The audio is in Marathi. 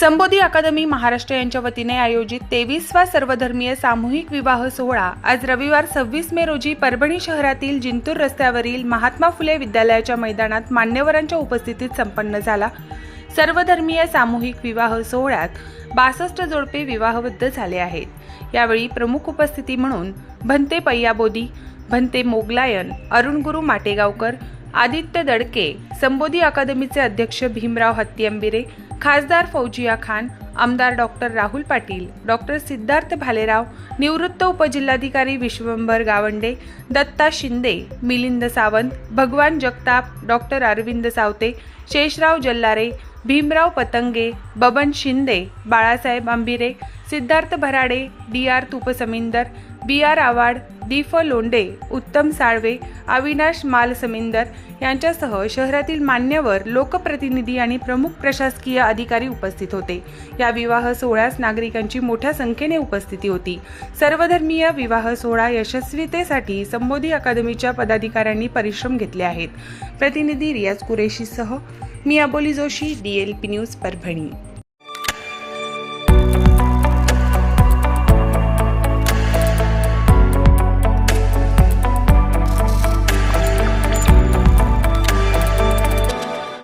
संबोधी अकादमी महाराष्ट्र यांच्या वतीने आयोजित तेवीसवा सर्वधर्मीय सामूहिक विवाह सोहळा आज रविवार सव्वीस मे रोजी परभणी शहरातील जिंतूर रस्त्यावरील महात्मा फुले विद्यालयाच्या मैदानात मान्यवरांच्या उपस्थितीत संपन्न झाला. सर्वधर्मीय सामूहिक विवाह सोहळ्यात बासष्ट जोडपे विवाहबद्ध झाले आहेत. यावेळी प्रमुख उपस्थिती म्हणून भंते पय्याबोदी भंते मोगलायन अरुणगुरु माटेगावकर आदित्य दडके संबोधी अकादमीचे अध्यक्ष भीमराव हत्तीअंबिरे खासदार फौजिया खान आमदार डॉक्टर राहुल पाटील डॉक्टर सिद्धार्थ भालेराव निवृत्त उपजिल्हाधिकारी Vishwambhar Gawande Datta Shinde Milind Sawant Bhagwan Jagtap doctor Arvind Sawate Sheshrao Jallare Bhimrao Patange Baban Shinde Balasaheb Ambire Siddharth Bharade D R Tupsamindar B R Awad दीफ फ लोंडे उत्तम साळवे अविनाश मालसमिंदर यांच्यासह शहरातील मान्यवर लोकप्रतिनिधी आणि प्रमुख प्रशासकीय अधिकारी उपस्थित होते. या विवाह सोहळ्यास नागरिकांची मोठ्या संख्येने उपस्थिती होती. सर्वधर्मीय विवाह सोहळा यशस्वीतेसाठी संबोधी अकादमीच्या पदाधिकाऱ्यांनी परिश्रम घेतले आहेत. प्रतिनिधी रियाज कुरेशीसह मी Aboli Joshi D L P news Parbhani.